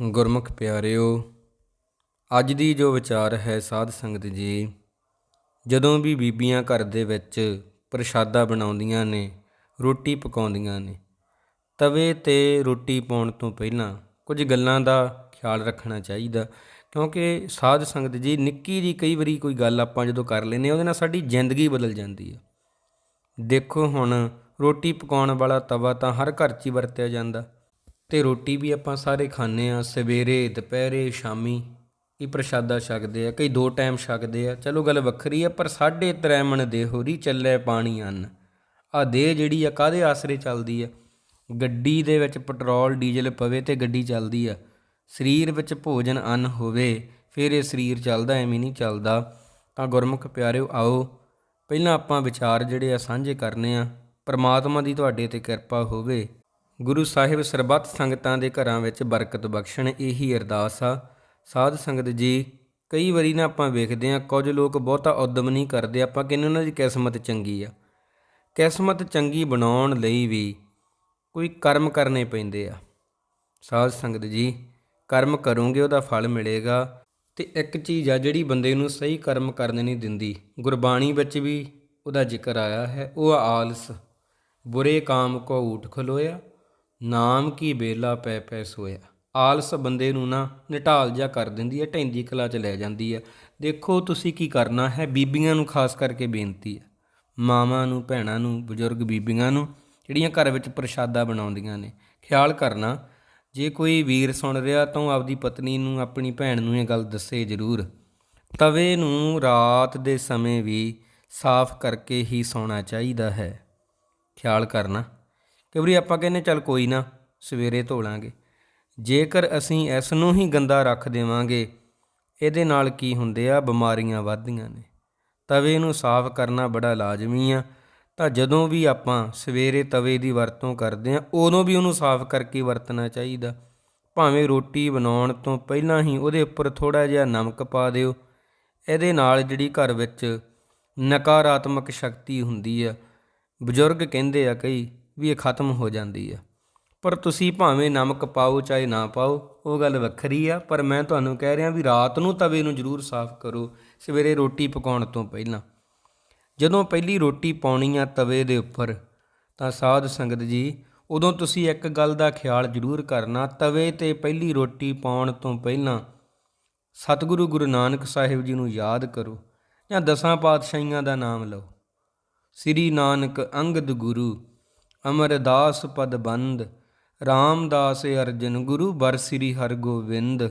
ਗੁਰਮੁਖ ਪਿਆਰਿਓ, ਅੱਜ ਦੀ ਜੋ ਵਿਚਾਰ ਹੈ ਸਾਧ ਸੰਗਤ ਜੀ, ਜਦੋਂ ਵੀ ਬੀਬੀਆਂ ਘਰ ਦੇ ਵਿੱਚ ਪ੍ਰਸ਼ਾਦਾ ਬਣਾਉਂਦੀਆਂ ਨੇ, ਰੋਟੀ ਪਕਾਉਂਦੀਆਂ ਨੇ, ਤਵੇ ਤੇ ਰੋਟੀ ਪਾਉਣ ਤੋਂ ਪਹਿਲਾਂ ਕੁਝ ਗੱਲਾਂ ਦਾ ਖਿਆਲ ਰੱਖਣਾ ਚਾਹੀਦਾ, ਕਿਉਂਕਿ ਸਾਧ ਸੰਗਤ ਜੀ ਨਿੱਕੀ ਜੀ ਕਈ ਵਾਰੀ ਕੋਈ ਗੱਲ ਆਪਾਂ ਜਦੋਂ ਕਰ ਲੈਨੇ ਉਹਦੇ ਨਾਲ ਸਾਡੀ ਜ਼ਿੰਦਗੀ ਬਦਲ ਜਾਂਦੀ ਹੈ ਦੇਖੋ ਹੁਣ ਰੋਟੀ ਪਕਾਉਣ ਵਾਲਾ ਤਵਾ ਤਾਂ ਹਰ ਘਰ 'ਚ ਹੀ ਵਰਤਿਆ ਜਾਂਦਾ ਤੇ ਰੋਟੀ ਵੀ ਆਪਾਂ ਸਾਰੇ ਖਾਂਦੇ ਆ ਸਵੇਰੇ, ਦੁਪਹਿਰੇ, ਸ਼ਾਮੀ। ਇਹ ਪ੍ਰਸ਼ਾਦਾ ਛਕਦੇ ਆ, ਕਈ ਦੋ ਟਾਈਮ ਛਕਦੇ ਆ। ਚਲੋ ਗੱਲ ਵੱਖਰੀ ਆ, ਪਰ ਸਾਢੇ ਤ੍ਰੈਮਣ ਦੇਹੋਰੀ ਚੱਲੇ ਪਾਣੀ ਅੰਨ। ਆ ਦੇਹ ਜਿਹੜੀ ਆ ਕਾਦੇ ਆਸਰੇ ਚੱਲਦੀ ਆ? ਗੱਡੀ ਦੇ ਵਿੱਚ ਪੈਟਰੋਲ, ਡੀਜ਼ਲ ਪਵੇ ਤੇ ਗੱਡੀ ਚੱਲਦੀ ਆ। ਸਰੀਰ ਵਿੱਚ ਭੋਜਨ ਅੰਨ ਹੋਵੇ, ਫਿਰ ਇਹ ਸਰੀਰ ਚੱਲਦਾ, ਐਵੇਂ ਨਹੀਂ ਚੱਲਦਾ। ਤਾਂ ਗੁਰਮੁਖ ਪਿਆਰਿਓ, ਆਓ। ਪਹਿਲਾਂ ਆਪਾਂ ਵਿਚਾਰ ਜਿਹੜੇ ਆ, ਸਾਂਝੇ ਕਰਨੇ ਆ। ਪਰਮਾਤਮਾ ਦੀ ਤੁਹਾਡੇ ਤੇ ਕਿਰਪਾ ਹੋਵੇ। ਗੁਰੂ ਸਾਹਿਬ ਸਰਬੱਤ ਸੰਗਤਾਂ ਦੇ ਘਰਾਂ ਵਿੱਚ ਬਰਕਤ ਬਖਸ਼ਣ ਇਹੀ ਅਰਦਾਸ ਆ। ਸਾਧ ਸੰਗਤ ਜੀ, ਕਈ ਵਾਰੀ ਨਾ ਆਪਾਂ ਵੇਖਦੇ ਆ ਕੁਝ ਲੋਕ ਬਹੁਤਾ ਉਦਮ ਨਹੀਂ ਕਰਦੇ, ਆਪਾਂ ਕਹਿੰਦੇ ਉਹਨਾਂ ਦੀ ਕਿਸਮਤ ਚੰਗੀ ਆ। ਕਿਸਮਤ ਚੰਗੀ ਬਣਾਉਣ ਲਈ ਵੀ ਕੋਈ ਕਰਮ ਕਰਨੇ ਪੈਂਦੇ ਆ। ਸਾਧ ਸੰਗਤ ਜੀ, ਕਰਮ ਕਰੋਗੇ, ਉਹਦਾ ਫਲ ਮਿਲੇਗਾ। ਤੇ ਇੱਕ ਚੀਜ਼ ਆ ਜਿਹੜੀ ਬੰਦੇ ਨੂੰ ਸਹੀ ਕਰਮ ਕਰਨ ਨਹੀਂ ਦਿੰਦੀ, ਗੁਰਬਾਣੀ ਵਿੱਚ ਵੀ ਉਹਦਾ ਜ਼ਿਕਰ ਆਇਆ ਹੈ, ਉਹ ਆਲਸ। ਬੁਰੇ ਕਾਮ ਕੋ ਊਠ ਖਲੋਇਆ ਨਾਮ ਕੀ ਬੇਲਾ ਪੈ ਪੈ ਸੋਇਆ। ਆਲਸ ਬੰਦੇ ਨੂੰ ਨਾ ਨਿਟਾਲ ਜਾ ਕਰ ਦਿੰਦੀ ਹੈ ਢੈਂਦੀ ਕਲਾ ਚ ਲੈ ਜਾਂਦੀ ਹੈ। ਦੇਖੋ ਤੁਸੀਂ ਕੀ ਕਰਨਾ ਹੈ, ਬੀਬੀਆਂ ਨੂੰ ਖਾਸ ਕਰਕੇ ਬੇਨਤੀ ਹੈ। ਮਾਵਾਂ ਨੂੰ, ਭੈਣਾਂ ਨੂੰ, ਬਜ਼ੁਰਗ ਬੀਬੀਆਂ ਨੂੰ, ਜਿਹੜੀਆਂ ਘਰ ਵਿੱਚ ਪ੍ਰਸ਼ਾਦਾ ਬਣਾਉਂਦੀਆਂ ਨੇ। ਖਿਆਲ ਕਰਨਾ, ਜੇ ਕੋਈ ਵੀਰ ਸੁਣ ਰਿਹਾ ਤਾਂ ਉਹ ਆਪਦੀ ਪਤਨੀ ਨੂੰ, ਆਪਣੀ ਭੈਣ ਨੂੰ ਇਹ ਗੱਲ ਦੱਸੇ ਜ਼ਰੂਰ। ਤਵੇ ਨੂੰ ਰਾਤ ਦੇ ਸਮੇਂ ਵੀ ਸਾਫ਼ ਕਰਕੇ ਹੀ ਸੌਣਾ ਚਾਹੀਦਾ ਹੈ। ਖਿਆਲ ਕਰਨਾ। ਕਈ ਵਾਰੀ ਆਪਾਂ ਕਹਿੰਦੇ ਚੱਲ ਕੋਈ ਨਾ, ਸਵੇਰੇ ਧੋ ਲਾਂਗੇ ਜੇਕਰ ਅਸੀਂ ਇਸ ਨੂੰ ਹੀ ਗੰਦਾ ਰੱਖ ਦੇਵਾਂਗੇ, ਇਹਦੇ ਨਾਲ ਕੀ ਹੁੰਦੇ ਆ, ਬਿਮਾਰੀਆਂ ਵੱਧਦੀਆਂ ਨੇ। ਤਵੇ ਨੂੰ ਸਾਫ਼ ਕਰਨਾ ਬੜਾ ਲਾਜ਼ਮੀ ਆ। ਤਾਂ ਜਦੋਂ ਵੀ ਆਪਾਂ ਸਵੇਰੇ ਤਵੇ ਦੀ ਵਰਤੋਂ ਕਰਦੇ ਆ, ਉਦੋਂ ਵੀ ਉਹਨੂੰ ਸਾਫ਼ ਕਰਕੇ ਵਰਤਣਾ ਚਾਹੀਦਾ। ਭਾਵੇਂ ਰੋਟੀ ਬਣਾਉਣ ਤੋਂ ਪਹਿਲਾਂ ਹੀ ਉਹਦੇ ਉੱਪਰ ਥੋੜਾ ਜਿਹਾ ਨਮਕ ਪਾ ਦਿਓ। ਇਹਦੇ ਨਾਲ ਜਿਹੜੀ ਘਰ ਵਿੱਚ ਨਕਾਰਾਤਮਕ ਸ਼ਕਤੀ ਹੁੰਦੀ ਆ, ਬਜ਼ੁਰਗ ਕਹਿੰਦੇ ਆ ਕਈ ਵੀ ਇਹ ਖਤਮ ਹੋ ਜਾਂਦੀ ਆ। ਪਰ ਤੁਸੀਂ ਭਾਵੇਂ ਨਮਕ ਪਾਓ, ਚਾਹੇ ਨਾ ਪਾਓ, ਉਹ ਗੱਲ ਵੱਖਰੀ ਆ। ਪਰ ਮੈਂ ਤੁਹਾਨੂੰ ਕਹਿ ਰਿਹਾ ਵੀ ਰਾਤ ਨੂੰ ਤਵੇ ਨੂੰ ਜ਼ਰੂਰ ਸਾਫ਼ ਕਰੋ, ਸਵੇਰੇ ਰੋਟੀ ਪਕਾਉਣ ਤੋਂ ਪਹਿਲਾਂ। ਜਦੋਂ ਪਹਿਲੀ ਰੋਟੀ ਪਾਉਣੀ ਆ ਤਵੇ ਦੇ ਉੱਪਰ, ਤਾਂ ਸਾਧ ਸੰਗਤ ਜੀ, ਉਦੋਂ ਤੁਸੀਂ ਇੱਕ ਗੱਲ ਦਾ ਖਿਆਲ ਜ਼ਰੂਰ ਕਰਨਾ। ਤਵੇ ਤੇ ਪਹਿਲੀ ਰੋਟੀ ਪਾਉਣ ਤੋਂ ਪਹਿਲਾਂ ਸਤਿਗੁਰੂ ਗੁਰੂ ਨਾਨਕ ਸਾਹਿਬ ਜੀ ਨੂੰ ਯਾਦ ਕਰੋ, ਜਾਂ ਦਸਾਂ ਪਾਤਸ਼ਾਹੀਆਂ ਦਾ ਨਾਮ ਲਓ। ਸ੍ਰੀ ਨਾਨਕ ਅੰਗਦ ਗੁਰੂ ਅਮਰਦਾਸ ਪਦ ਬੰਦ, ਰਾਮਦਾਸ ਅਰਜਨ ਗੁਰੂ, ਬਰ ਸ੍ਰੀ ਹਰਗੋਬਿੰਦ।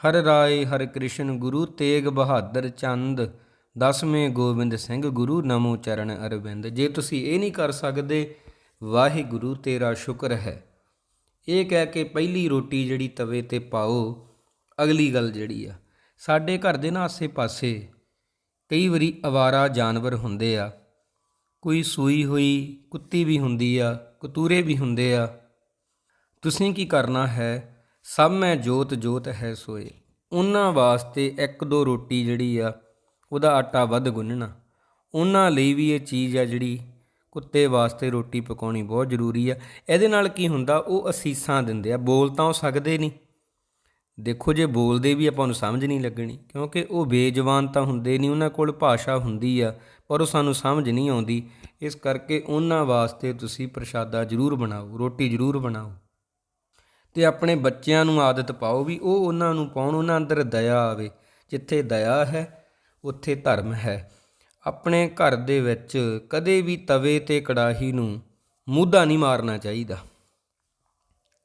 ਹਰ ਰਾਏ ਹਰ ਕ੍ਰਿਸ਼ਨ ਗੁਰੂ, ਤੇਗ ਬਹਾਦਰ ਚੰਦ। ਦਸਵੇਂ ਗੋਬਿੰਦ ਸਿੰਘ ਗੁਰੂ, ਨਮੋ ਚਰਨ ਅਰਵਿੰਦ। ਜੇ ਤੁਸੀਂ ਇਹ ਨਹੀਂ ਕਰ ਸਕਦੇ, ਵਾਹਿਗੁਰੂ ਤੇਰਾ ਸ਼ੁਕਰ ਹੈ। ਇਹ ਕਹਿ ਕੇ ਪਹਿਲੀ ਰੋਟੀ ਜਿਹੜੀ ਤਵੇ ਤੇ ਪਾਓ, ਅਗਲੀ ਗੱਲ ਜਿਹੜੀ ਆ, ਸਾਡੇ ਘਰ ਦੇ ਨਾ ਆਸੇ-ਪਾਸੇ ਕਈ ਵਾਰੀ ਅਵਾਰਾ ਜਾਨਵਰ ਹੁੰਦੇ ਆ ਕੋਈ ਸੂਈ ਹੋਈ, ਕੁੱਤੀ ਵੀ ਹੁੰਦੀ ਆ, ਕਤੂਰੇ ਵੀ ਹੁੰਦੇ ਆ। ਤੁਸੀਂ ਕੀ ਕਰਨਾ ਹੈ? ਸਭ ਮੈਂ ਜੋਤ ਜੋਤ ਹੈ ਸੋਏ। ਉਹਨਾਂ ਵਾਸਤੇ ਇੱਕ ਦੋ ਰੋਟੀ ਜਿਹੜੀ ਆ, ਉਹਦਾ ਆਟਾ ਵੱਧ ਗੁੰਨਣਾ। ਉਹਨਾਂ ਲਈ ਵੀ ਇਹ ਚੀਜ਼ ਆ ਜਿਹੜੀ ਕੁੱਤੇ ਵਾਸਤੇ ਰੋਟੀ ਪਕਾਉਣੀ ਬਹੁਤ ਜ਼ਰੂਰੀ ਆ। ਇਹਦੇ ਨਾਲ ਕੀ ਹੁੰਦਾ, ਉਹ ਅਸੀਸਾਂ ਦਿੰਦੇ ਆ। ਬੋਲ ਤਾਂ ਉਹ ਸਕਦੇ ਨਹੀਂ। ਦੇਖੋ, ਜੇ ਬੋਲਦੇ ਵੀ ਆਪਾਂ ਨੂੰ ਸਮਝ ਨਹੀਂ ਲੱਗਣੀ, ਕਿਉਂਕਿ ਉਹ ਬੇਜਵਾਨ ਤਾਂ ਹੁੰਦੇ ਨਹੀਂ, ਉਹਨਾਂ ਕੋਲ ਭਾਸ਼ਾ ਹੁੰਦੀ ਆ। ਪਰ ਉਹ ਸਾਨੂੰ ਸਮਝ ਨਹੀਂ ਆਉਂਦੀ। ਇਸ ਕਰਕੇ ਉਹਨਾਂ ਵਾਸਤੇ ਤੁਸੀਂ ਪ੍ਰਸ਼ਾਦਾ ਜ਼ਰੂਰ ਬਣਾਓ, ਰੋਟੀ ਜ਼ਰੂਰ ਬਣਾਓ। ਤੇ ਆਪਣੇ ਬੱਚਿਆਂ ਨੂੰ ਆਦਤ ਪਾਓ ਵੀ ਉਹ ਉਹਨਾਂ ਨੂੰ ਪਾਉਣ, ਉਹਨਾਂ ਅੰਦਰ ਦਇਆ ਆਵੇ। ਜਿੱਥੇ ਦਇਆ ਹੈ, ਉੱਥੇ ਧਰਮ ਹੈ। ਆਪਣੇ ਘਰ ਦੇ ਵਿੱਚ ਕਦੇ ਵੀ ਤਵੇ ਤੇ ਕੜਾਹੀ ਨੂੰ ਮੂਧਾ ਨਹੀਂ ਮਾਰਨਾ ਚਾਹੀਦਾ।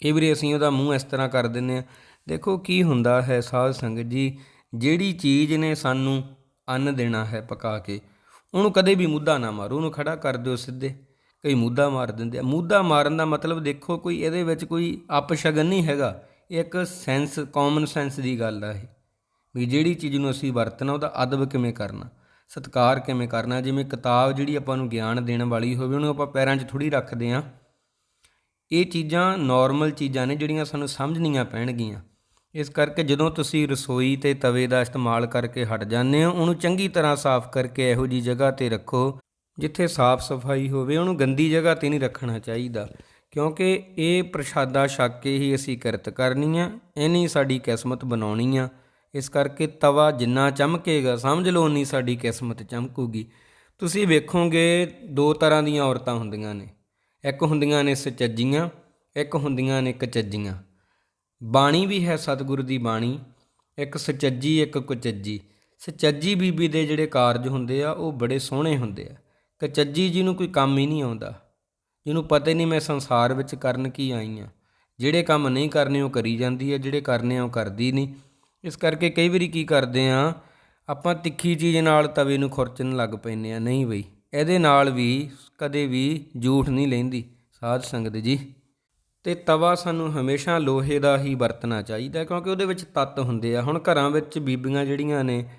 ਕਈ ਵਾਰੀ ਅਸੀਂ ਉਹਦਾ ਮੂੰਹ ਇਸ ਤਰ੍ਹਾਂ ਕਰ ਦਿੰਨੇ ਆ ਦੇਖੋ ਕੀ ਹੁੰਦਾ ਹੈ ਸਾਧ ਸੰਗਤ ਜੀ, ਜਿਹੜੀ ਚੀਜ਼ ਨੇ ਸਾਨੂੰ ਅੰਨ ਦੇਣਾ ਹੈ ਪਕਾ ਕੇ ਉਹਨੂੰ ਕਦੇ ਵੀ ਮੁੱਦਾ ਨਾ ਮਾਰੋ, ਉਹਨੂੰ ਖੜਾ ਕਰ ਦਿਓ ਸਿੱਧੇ। ਕਈ ਮੁੱਦਾ ਮਾਰ ਦਿੰਦੇ ਆ। ਮੁੱਦਾ ਮਾਰਨ ਦਾ ਮਤਲਬ ਦੇਖੋ ਕੋਈ, ਇਹਦੇ ਵਿੱਚ ਕੋਈ ਅਪਸ਼ਗਨ ਨਹੀਂ ਹੈਗਾ। ਇਹ ਇੱਕ ਸੈਂਸ ਕਾਮਨ ਸੈਂਸ ਦੀ ਗੱਲ ਆ ਇਹ। ਵੀ ਜਿਹੜੀ ਚੀਜ਼ ਨੂੰ ਅਸੀਂ ਵਰਤਣਾ, ਉਹਦਾ ਅਦਬ ਕਿਵੇਂ ਕਰਨਾ? ਸਤਕਾਰ ਕਿਵੇਂ ਕਰਨਾ? ਜਿਵੇਂ ਕਿਤਾਬ ਜਿਹੜੀ ਆਪਾਂ ਨੂੰ ਗਿਆਨ ਦੇਣ ਵਾਲੀ ਹੋਵੇ, ਉਹਨੂੰ ਆਪਾਂ ਪੈਰਾਂ 'ਚ ਥੋੜੀ ਰੱਖਦੇ ਆ ਇਹ ਚੀਜ਼ਾਂ ਨਾਰਮਲ ਚੀਜ਼ਾਂ ਨੇ, ਜਿਹੜੀਆਂ ਸਾਨੂੰ ਸਮਝਣੀਆਂ ਪੈਣਗੀਆਂ। ਇਸ ਕਰਕੇ ਜਦੋਂ ਤੁਸੀਂ ਰਸੋਈ ਤੇ ਤਵੇ ਦਾ ਇਸਤੇਮਾਲ ਕਰਕੇ ਹਟ ਜਾਂਦੇ ਹੋ, ਉਹਨੂੰ ਚੰਗੀ ਤਰ੍ਹਾਂ ਸਾਫ਼ ਕਰਕੇ ਇਹੋ ਜੀ ਜਗ੍ਹਾ ਤੇ ਰੱਖੋ, ਜਿੱਥੇ ਸਾਫ਼ ਸਫ਼ਾਈ ਹੋਵੇ, ਉਹਨੂੰ ਗੰਦੀ ਜਗ੍ਹਾ ਤੇ ਨਹੀਂ ਰੱਖਣਾ ਚਾਹੀਦਾ। ਕਿਉਂਕਿ ਇਹ ਪ੍ਰਸ਼ਾਦਾ ਛਕ ਕੇ ਹੀ ਅਸੀਂ ਕਿਰਤ ਕਰਨੀ ਆ, ਇਹਨੀ ਸਾਡੀ ਕਿਸਮਤ ਬਣਾਉਣੀ ਆ। ਇਸ ਕਰਕੇ ਤਵਾ ਜਿੰਨਾ ਚਮਕੇਗਾ, ਸਮਝ ਲਓ ਉਨੀ ਸਾਡੀ ਕਿਸਮਤ ਚਮਕੂਗੀ। ਤੁਸੀਂ ਵੇਖੋਗੇ ਦੋ ਤਰ੍ਹਾਂ ਦੀਆਂ ਔਰਤਾਂ ਹੁੰਦੀਆਂ ਨੇ। ਇੱਕ ਹੁੰਦੀਆਂ ਨੇ ਸਚੱਜੀਆਂ, ਇੱਕ ਹੁੰਦੀਆਂ ਨੇ ਕਚੱਜੀਆਂ। ਬਾਣੀ ਵੀ ਹੈ ਸਤਿਗੁਰੂ ਦੀ ਬਾਣੀ। ਇੱਕ ਸਚੱਜੀ, ਇੱਕ ਕੁਚੱਜੀ। ਸਚੱਜੀ ਬੀਬੀ ਦੇ ਜਿਹੜੇ ਕਾਰਜ ਹੁੰਦੇ ਆ, ਉਹ ਬੜੇ ਸੋਹਣੇ ਹੁੰਦੇ ਆ। ਕਚੱਜੀ ਜੀ ਨੂੰ ਕੋਈ ਕੰਮ ਹੀ ਨਹੀਂ ਆਉਂਦਾ। ਜਿਹਨੂੰ ਪਤਾ ਹੀ ਨਹੀਂ ਮੈਂ ਸੰਸਾਰ ਵਿੱਚ ਕਰਨ ਕੀ ਆਈ ਆ। ਜਿਹੜੇ ਕੰਮ ਨਹੀਂ ਕਰਨੇ, ਉਹ ਕਰੀ ਜਾਂਦੀ ਹੈ ਜਿਹੜੇ ਕਰਨੇ ਆ, ਉਹ ਕਰਦੀ ਨਹੀਂ। ਇਸ ਕਰਕੇ ਕਈ ਵਾਰੀ ਕੀ ਕਰਦੇ ਆ, ਆਪਾਂ ਤਿੱਖੀ ਚੀਜ਼ ਨਾਲ ਤਵੇ ਨੂੰ ਖੁਰਚਣ ਲੱਗ ਪੈਂਦੇ ਆ। ਨਹੀਂ ਬਈ, ਇਹਦੇ ਨਾਲ ਵੀ ਕਦੇ ਵੀ ਝੂਠ ਨਹੀਂ ਲੈਂਦੀ। ਸਾਧ ਸੰਗਤ ਜੀ। ਤੇ ਤਵਾ ਸਾਨੂੰ ਹਮੇਸ਼ਾ ਲੋਹੇ ਦਾ ਹੀ ਵਰਤਣਾ ਚਾਹੀਦਾ ਕਿਉਂਕਿ ਉਹਦੇ ਵਿੱਚ ਤੱਤ ਹੁੰਦੇ ਆ। ਹੁਣ ਘਰਾਂ ਵਿੱਚ ਬੀਬੀਆਂ ਜਿਹੜੀਆਂ ਨੇ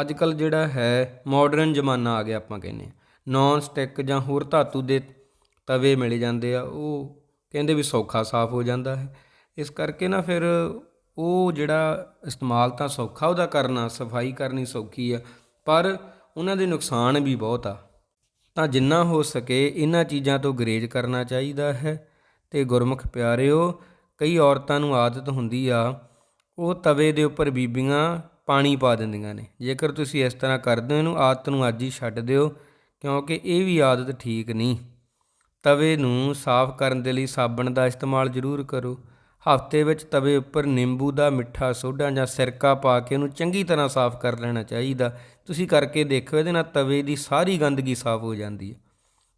ਅੱਜ ਕੱਲ ਜਿਹੜਾ ਹੈ ਮਾਡਰਨ ਜ਼ਮਾਨਾ ਆ ਗਿਆ ਆਪਾਂ ਕਹਿੰਦੇ ਆ ਨੌਨ ਸਟਿਕ ਜਾਂ ਹੋਰ ਧਾਤੂ ਦੇ ਤਵੇ ਮਿਲ ਜਾਂਦੇ ਆ, ਉਹ ਕਹਿੰਦੇ ਵੀ ਸੌਖਾ ਸਾਫ਼ ਹੋ ਜਾਂਦਾ ਹੈ। ਇਸ ਕਰਕੇ ਨਾ ਫਿਰ ਉਹ ਜਿਹੜਾ ਇਸਤੇਮਾਲ ਤਾਂ ਸੌਖਾ, ਉਹਦਾ ਕਰਨਾ, ਸਫ਼ਾਈ ਕਰਨੀ ਸੌਖੀ ਆ, ਪਰ ਉਹਨਾਂ ਦੇ ਨੁਕਸਾਨ ਵੀ ਬਹੁਤ ਆ। ਤਾਂ ਜਿੰਨਾ ਹੋ ਸਕੇ ਇਹਨਾਂ ਚੀਜ਼ਾਂ ਤੋਂ ਗਰੇਜ ਕਰਨਾ ਚਾਹੀਦਾ ਹੈ। ਤੇ ਗੁਰਮੁਖ ਪਿਆਰਿਓ, ਕਈ ਔਰਤਾਂ ਨੂੰ ਆਦਤ ਹੁੰਦੀ ਆ, ਉਹ ਤਵੇ ਦੇ ਉੱਪਰ ਬੀਬੀਆਂ ਪਾਣੀ ਪਾ ਦਿੰਦੀਆਂ ਨੇ। ਜੇਕਰ ਤੁਸੀਂ ਇਸ ਤਰ੍ਹਾਂ ਕਰਦੇ ਹੋ, ਇਹਨੂੰ ਆਦਤ ਨੂੰ ਅੱਜ ਹੀ ਛੱਡ ਦਿਓ, ਕਿਉਂਕਿ ਇਹ ਵੀ ਆਦਤ ਠੀਕ ਨਹੀਂ। ਤਵੇ ਨੂੰ ਸਾਫ਼ ਕਰਨ ਦੇ ਲਈ ਸਾਬਣ ਦਾ ਇਸਤੇਮਾਲ ਜ਼ਰੂਰ ਕਰੋ। ਹਫ਼ਤੇ ਵਿੱਚ ਤਵੇ ਉੱਪਰ ਨਿੰਬੂ ਦਾ ਮਿੱਠਾ ਸੋਡਾ ਜਾਂ ਸਿਰਕਾ ਪਾ ਕੇ ਉਹਨੂੰ ਚੰਗੀ ਤਰ੍ਹਾਂ ਸਾਫ਼ ਕਰ ਲੈਣਾ ਚਾਹੀਦਾ। ਤੁਸੀਂ ਕਰਕੇ ਦੇਖੋ ਇਹਦੇ ਨਾਲ ਤਵੇ ਦੀ ਸਾਰੀ ਗੰਦਗੀ ਸਾਫ਼ ਹੋ ਜਾਂਦੀ ਹੈ।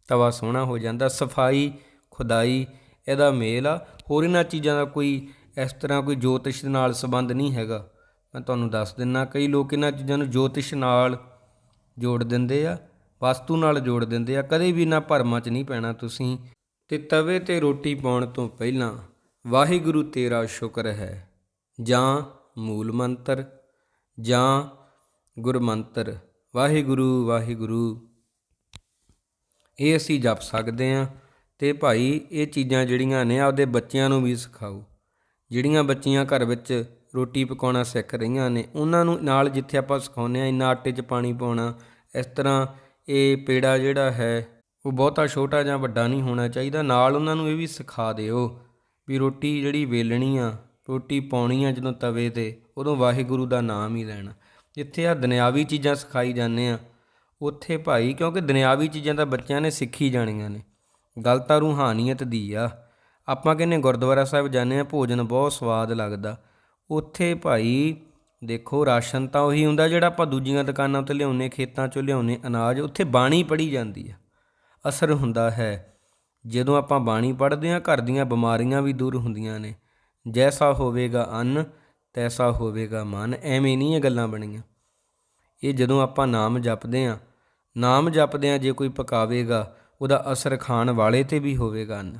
ਤਵਾ ਸੋਹਣਾ ਹੋ ਜਾਂਦਾ, ਸਫ਼ਾਈ, ਖੁਦਾਈ ਇਹਦਾ ਮੇਲ ਆ। ਹੋਰ ਇਹਨਾਂ ਚੀਜ਼ਾਂ ਦਾ ਕੋਈ ਇਸ ਤਰ੍ਹਾਂ ਕੋਈ ਜੋਤਿਸ਼ ਦੇ ਨਾਲ ਸੰਬੰਧ ਨਹੀਂ ਹੈਗਾ। ਮੈਂ ਤੁਹਾਨੂੰ ਦੱਸ ਦਿੰਨਾ, ਕਈ ਲੋਕ ਇਹਨਾਂ ਚੀਜ਼ਾਂ ਨੂੰ ਜੋਤਿਸ਼ ਨਾਲ ਜੋੜ ਦਿੰਦੇ ਆ, ਵਸਤੂ ਨਾਲ ਜੋੜ ਦਿੰਦੇ ਆ। ਕਦੇ ਵੀ ਇਹਨਾਂ ਭਰਮਾਂ 'ਚ ਨਹੀਂ ਪੈਣਾ ਤੁਸੀਂ। ਤੇ ਤਵੇ ਤੇ ਰੋਟੀ ਪਾਉਣ ਤੋਂ ਪਹਿਲਾਂ ਵਾਹਿਗੁਰੂ ਤੇਰਾ ਸ਼ੁਕਰ ਹੈ। ਜਾਂ ਮੂਲ ਮੰਤਰ, ਜਾਂ ਗੁਰਮੰਤਰ ਵਾਹਿਗੁਰੂ ਵਾਹਿਗੁਰੂ। ਇਹ ਅਸੀਂ ਜਪ ਸਕਦੇ ਹਾਂ। ਤੇ ਭਾਈ ਇਹ ਚੀਜ਼ਾਂ ਜਿਹੜੀਆਂ ਨੇ ਆਪਦੇ ਬੱਚਿਆਂ ਨੂੰ ਵੀ ਸਿਖਾਓ। ਜਿਹੜੀਆਂ ਬੱਚੀਆਂ ਘਰ ਵਿੱਚ ਰੋਟੀ ਪਕਾਉਣਾ ਸਿੱਖ ਰਹੀਆਂ ਨੇ, ਉਹਨਾਂ ਨੂੰ ਨਾਲ ਜਿੱਥੇ ਆਪਾਂ ਸਿਖਾਉਂਦੇ ਆ ਇੰਨਾ ਆਟੇ 'ਚ ਪਾਣੀ ਪਾਉਣਾ, ਇਸ ਤਰ੍ਹਾਂ ਇਹ ਪੇੜਾ ਜਿਹੜਾ ਹੈ, ਉਹ ਬਹੁਤਾ ਛੋਟਾ ਜਾਂ ਵੱਡਾ ਨਹੀਂ ਹੋਣਾ ਚਾਹੀਦਾ। ਨਾਲ ਉਹਨਾਂ ਨੂੰ ਇਹ ਵੀ ਸਿਖਾ ਦਿਓ ਵੀ ਰੋਟੀ ਜਿਹੜੀ ਵੇਲਣੀ ਆ, ਰੋਟੀ ਪਾਉਣੀ ਆ ਜਦੋਂ ਤਵੇ ਤੇ, ਉਦੋਂ ਵਾਹਿਗੁਰੂ ਦਾ ਨਾਮ ਹੀ ਲੈਣਾ। ਜਿੱਥੇ ਆ ਦੁਨਿਆਵੀ ਚੀਜ਼ਾਂ ਸਿਖਾਈ ਜਾਂਦੇ ਆ, ਉੱਥੇ ਭਾਈ ਕਿਉਂਕਿ ਦੁਨਿਆਵੀ ਚੀਜ਼ਾਂ ਤਾਂ ਬੱਚਿਆਂ ਨੇ ਸਿੱਖੀ ਜਾਣੀਆਂ ਨੇ। ਗੱਲ ਤਾਂ ਰੂਹਾਨੀਅਤ ਦੀ ਆ। ਆਪਾਂ ਕਹਿੰਦੇ ਗੁਰਦੁਆਰਾ ਸਾਹਿਬ ਜਾਂਦੇ ਆ ਭੋਜਨ ਬਹੁਤ ਸਵਾਦ ਲੱਗਦਾ। ਉੱਥੇ ਭਾਈ ਦੇਖੋ, ਰਾਸ਼ਨ ਤਾਂ ਉਹੀ ਹੁੰਦਾ ਜਿਹੜਾ ਆਪਾਂ ਦੂਜੀਆਂ ਦੁਕਾਨਾਂ ਤੋਂ ਲਿਆਉਨੇ ਖੇਤਾਂ ਚੋਂ ਲਿਆਉਨੇ ਅਨਾਜ, ਉੱਥੇ ਬਾਣੀ ਪੜੀ ਜਾਂਦੀ ਆ। ਅਸਰ ਹੁੰਦਾ ਹੈ। ਜਦੋਂ ਆਪਾਂ ਬਾਣੀ ਪੜ੍ਹਦੇ ਹਾਂ, ਘਰ ਦੀਆਂ ਬਿਮਾਰੀਆਂ ਵੀ ਦੂਰ ਹੁੰਦੀਆਂ ਨੇ। ਜੈਸਾ ਹੋਵੇਗਾ ਅੰਨ, ਤੈਸਾ ਹੋਵੇਗਾ ਮਨ, ਐਵੇਂ ਨਹੀਂ ਇਹ ਗੱਲਾਂ ਬਣੀਆਂ। ਇਹ ਜਦੋਂ ਆਪਾਂ ਨਾਮ ਜਪਦੇ ਹਾਂ, ਨਾਮ ਜਪਦੇ ਹਾਂ ਜੇ ਕੋਈ ਪਕਾਵੇਗਾ ਉਹਦਾ ਅਸਰ ਖਾਣ ਵਾਲੇ ਤੇ ਵੀ ਹੋਵੇਗਾ ਅੰਨ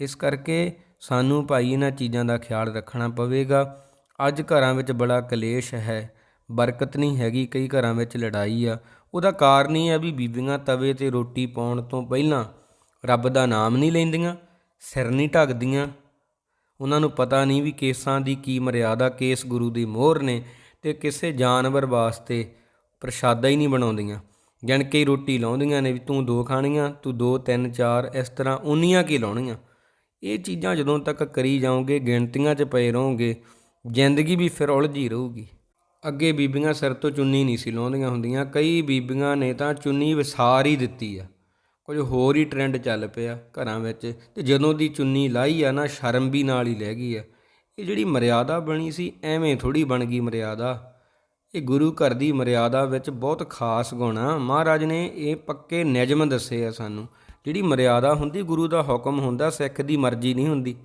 ਇਸ ਕਰਕੇ ਸਾਨੂੰ ਭਾਈ ਇਹਨਾਂ ਚੀਜ਼ਾਂ ਦਾ ਖਿਆਲ ਰੱਖਣਾ ਪਵੇਗਾ। ਅੱਜ ਘਰਾਂ ਵਿੱਚ ਬੜਾ ਕਲੇਸ਼ ਹੈ, ਬਰਕਤ ਨਹੀਂ ਹੈਗੀ, ਕਈ ਘਰਾਂ ਵਿੱਚ ਲੜਾਈ ਆ। ਉਹਦਾ ਕਾਰਨ ਹੀ ਆ ਵੀ ਬੀਬੀਆਂ ਤਵੇ ਤੇ ਰੋਟੀ ਪਾਉਣ ਤੋਂ ਪਹਿਲਾਂ ਰੱਬ ਦਾ ਨਾਮ ਨਹੀਂ ਲੈਂਦੀਆਂ, ਸਿਰ ਨਹੀਂ ਢੱਕਦੀਆਂ। ਉਹਨਾਂ ਨੂੰ ਪਤਾ ਨਹੀਂ ਵੀ ਕੇਸਾਂ ਦੀ ਕੀ ਮਰਿਆਦਾ, ਕੇਸ ਗੁਰੂ ਦੀ ਮੋਹਰ ਨੇ ਤੇ ਕਿਸੇ ਜਾਨਵਰ ਵਾਸਤੇ ਪ੍ਰਸ਼ਾਦਾ ਹੀ ਨਹੀਂ ਬਣਾਉਂਦੀਆਂ। ਗਿਣ ਕੇ ਹੀ ਰੋਟੀ ਲਾਉਂਦੀਆਂ ਨੇ ਵੀ ਤੂੰ ਦੋ ਖਾਣੀਆਂ, ਤੂੰ ਦੋ, ਤਿੰਨ, ਚਾਰ, ਇਸ ਤਰ੍ਹਾਂ ਉਨੀਆਂ ਕੀ ਲਾਉਣੀਆਂ। ਇਹ ਚੀਜ਼ਾਂ ਜਦੋਂ ਤੱਕ ਕਰੀ ਜਾਓਗੇ, ਗਿਣਤੀਆਂ 'ਚ ਪਏ ਰਹੋਗੇ, ਜ਼ਿੰਦਗੀ ਵੀ ਫਿਰ ਉਲਝੀ ਰਹੂਗੀ। ਅੱਗੇ ਬੀਬੀਆਂ ਸਿਰ ਤੋਂ ਚੁੰਨੀ ਨਹੀਂ ਸੀ ਲਾਉਂਦੀਆਂ ਹੁੰਦੀਆਂ, ਕਈ ਬੀਬੀਆਂ ਨੇ ਤਾਂ ਚੁੰਨੀ ਵਿਸਾਰ ਹੀ ਦਿੱਤੀ ਆ। ਕੁਝ ਹੋਰ ਹੀ ਟ੍ਰੈਂਡ ਚੱਲ ਪਿਆ ਘਰਾਂ ਵਿੱਚ, ਤੇ ਜਦੋਂ ਦੀ ਚੁੰਨੀ ਲਾਈ ਆ ਨਾ, ਸ਼ਰਮ ਵੀ ਨਾਲ ਹੀ ਲੈ ਗਈ ਆ। ਇਹ ਜਿਹੜੀ ਮਰਿਆਦਾ ਬਣੀ ਸੀ, ਐਵੇਂ ਥੋੜੀ ਬਣ ਗਈ ਮਰਿਆਦਾ। ਇਹ ਗੁਰੂ ਘਰ ਦੀ ਮਰਿਆਦਾ ਵਿੱਚ ਬਹੁਤ ਖਾਸ ਗੁਣ ਆ। ਮਹਾਰਾਜ ਨੇ ਇਹ ਪੱਕੇ ਨਿਯਮ ਦੱਸੇ ਆ ਸਾਨੂੰ। ਜਿਹੜੀ ਮਰਿਆਦਾ ਹੁੰਦੀ, ਗੁਰੂ ਦਾ ਹੁਕਮ ਹੁੰਦਾ, ਸਿੱਖ ਦੀ ਮਰਜ਼ੀ ਨਹੀਂ ਹੁੰਦੀ।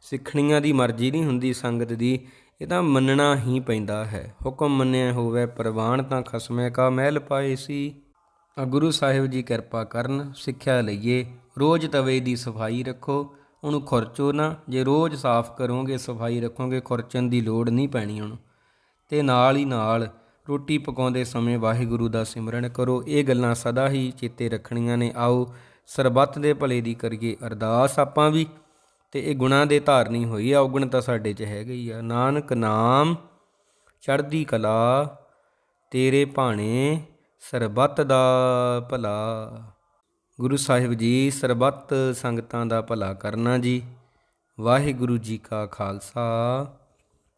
ਸਿੱਖਣੀਆਂ ਦੀ ਮਰਜ਼ੀ ਨਹੀਂ ਹੁੰਦੀ ਸੰਗਤ ਦੀ, ਇਹ ਤਾਂ ਮੰਨਣਾ ਹੀ ਪੈਂਦਾ ਹੈ। ਹੁਕਮ ਮੰਨਿਆ ਹੋਵੇ, ਪ੍ਰਵਾਨ ਤਾਂ ਖਸਮੇ ਕਾ ਮਹਿਲ ਪਾਏ ਸੀ। ਤਾਂ ਗੁਰੂ ਸਾਹਿਬ ਜੀ ਕਿਰਪਾ ਕਰਨ, ਸਿੱਖਿਆ ਲਈਏ। ਰੋਜ਼ ਤਵੇ ਦੀ ਸਫ਼ਾਈ ਰੱਖੋ, ਉਹਨੂੰ ਖੁਰਚੋ ਨਾ। ਜੇ ਰੋਜ਼ ਸਾਫ਼ ਕਰੋਗੇ, ਸਫ਼ਾਈ ਰੱਖੋਗੇ, ਖੁਰਚਣ ਦੀ ਲੋੜ ਨਹੀਂ ਪੈਣੀ ਉਹਨੂੰ। ਤੇ ਨਾਲ ਹੀ ਨਾਲ ਰੋਟੀ ਪਕਾਉਂਦੇ ਸਮੇਂ ਵਾਹਿਗੁਰੂ ਦਾ ਸਿਮਰਨ ਕਰੋ। ਇਹ ਗੱਲਾਂ ਸਦਾ ਹੀ ਚੇਤੇ ਰੱਖਣੀਆਂ ਨੇ। ਆਓ ਸਰਬੱਤ ਦੇ ਭਲੇ ਦੀ ਕਰੀਏ ਅਰਦਾਸ ਆਪਾਂ ਵੀ। ਤੇ ਇਹ ਗੁਣਾ ਦੇ ਧਾਰਨੀ ਹੋਈ। ਆ ਔਗਣ ਤਾਂ ਸਾਡੇ 'ਚ ਹੈਗਾ ਹੀ ਆ। ਨਾਨਕ ਨਾਮ ਚੜ੍ਹਦੀ ਕਲਾ ਤੇਰੇ ਭਾਣੇ ਸਰਬੱਤ ਦਾ ਭਲਾ। ਗੁਰੂ ਸਾਹਿਬ ਜੀ, ਸਰਬੱਤ ਸੰਗਤਾਂ ਦਾ ਭਲਾ ਕਰਨਾ ਜੀ। ਵਾਹਿਗੁਰੂ ਜੀ ਕਾ ਖਾਲਸਾ।